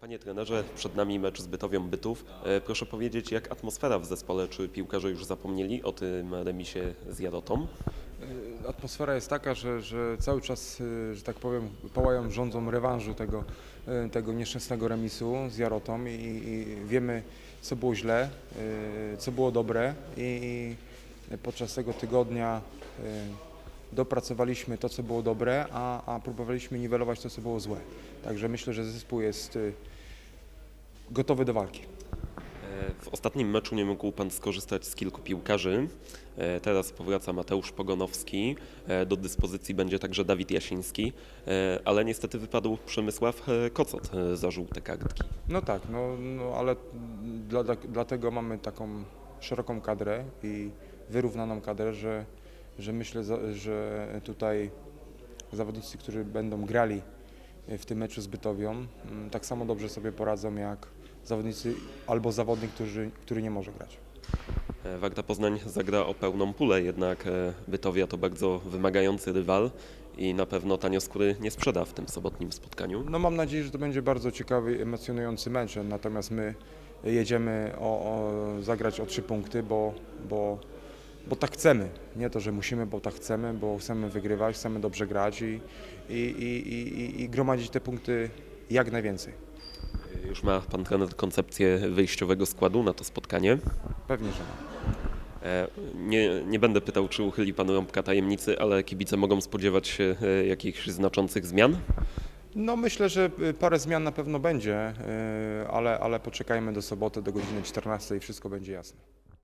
Panie trenerze, przed nami mecz z Bytowią Bytów. E, Proszę powiedzieć, jak atmosfera w zespole? Czy piłkarze już zapomnieli o tym remisie z Jarotą? Y, Atmosfera jest taka, że, że cały czas, y, że tak powiem, pałając rządzą rewanżu tego, tego nieszczęsnego remisu z Jarotą i, i wiemy, co było źle, co było dobre i, i podczas tego tygodnia dopracowaliśmy to, co było dobre, a, a próbowaliśmy niwelować to, co było złe. Także myślę, że zespół jest y, gotowy do walki. W ostatnim meczu nie mógł Pan skorzystać z kilku piłkarzy. E, Teraz powraca Mateusz Pogonowski. E, Do dyspozycji będzie także Dawid Jasiński, E, ale niestety wypadł Przemysław Kocot za żółte kartki. No tak, no, no ale dla, dlatego mamy taką szeroką kadrę i wyrównaną kadrę, że, że myślę, że tutaj zawodnicy, którzy będą grali w tym meczu z Bytowią, mm, tak samo dobrze sobie poradzą jak zawodnicy albo zawodnik, który, który nie może grać. E, Warta Poznań zagra o pełną pulę, jednak e, Bytowia to bardzo wymagający rywal i na pewno tanioskóry nie sprzeda w tym sobotnim spotkaniu. No mam nadzieję, że to będzie bardzo ciekawy, emocjonujący mecz, natomiast my jedziemy o, o, zagrać o trzy punkty, bo, bo, bo tak chcemy. Nie to, że musimy, bo tak chcemy, bo chcemy wygrywać, chcemy dobrze grać i, i, i, i, i- gromadzić te punkty jak najwięcej. E, Już ma Pan trener koncepcję wyjściowego składu na to spotkanie. Pewnie, że ma. E, Nie, nie będę pytał, czy uchyli Pan rąbka tajemnicy, ale kibice mogą spodziewać się e, jakichś znaczących zmian. No myślę, że y, parę zmian na pewno będzie, ale, ale poczekajmy do soboty, do godziny 14 i wszystko będzie jasne.